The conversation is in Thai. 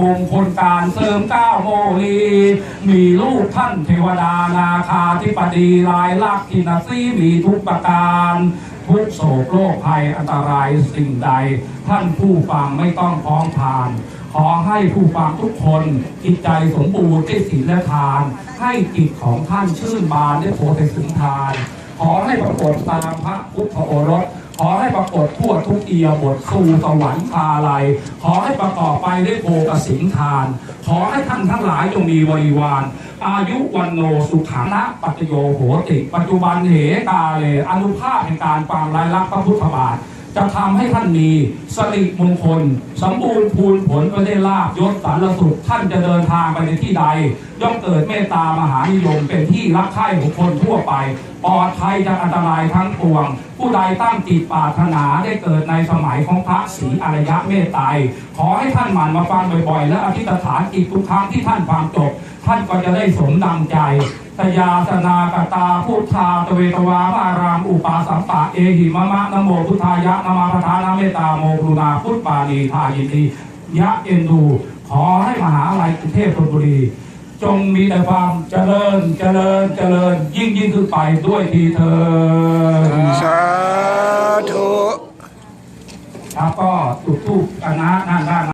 มงคลการเสริมเก้าวโมลีมีลูกท่านเทวดานาคาธิปดีลายลักษินทรีมีทุกประการทุกโศกโรคภัยอันตรายสิ่งใด ท่านผู้ฟังไม่ต้องพ้องทาน ขอให้ผู้ฟังทุกคนจิตใจสมบูรณ์ด้วยศีลและทาน ให้จิตของท่านชื่นบานด้วยโพธิสุนทาน ขอให้ปรากฏตามพระพุทธโอรส ปรากฏทั่วทุกเอียบทสู่สวรรค์คาลัย ขอให้ประกอบไปด้วยโภกสินทาน ขอให้ท่านทั้งหลายจงมีบริวาร อายุวันโนสุขังนะปัจโยโหติ ปัจจุบันเหกาเลอนุภาพในการฟังรายลักษณ์พระพุทธบาทจะทำให้ท่านมีสริมงคล สมบูรณ์พูนผลไปได้ลาบยศสารสุขท่านจะเดินทางไปในที่ใด ย่อมเกิดเมตตามหานิยมเป็นที่รักใคร่ของคนทั่วไปปลอดภัยจากอันตรายทั้งปวง ผู้ใดตั้งจิตปรารถนาได้เกิดในสมัยของพระศรีอรยะเมตไตรขอให้ท่านหมั่นมาฟังบ่อยๆ และอธิษฐานจิตทุกครั้งที่ท่านฟังจบ ท่านก็จะได้สมดังใจตยาสนากตาพุทธาตเวตวาพารามอุปาสัมปะเอหิมะมะนโมพุทธายะนมาพทานะเมตตาโมกรุณาพุทธปานีทายินดียะเอ็นดู ขอให้มหาลัยกรุงเทพธนบุรี จงมีแต่ความเจริญเจริญเจริญ ยิ่งยิ่งขึ้นไปด้วยทีเธอญสาธุครับก็จุดทูปกันนะด้านด้าน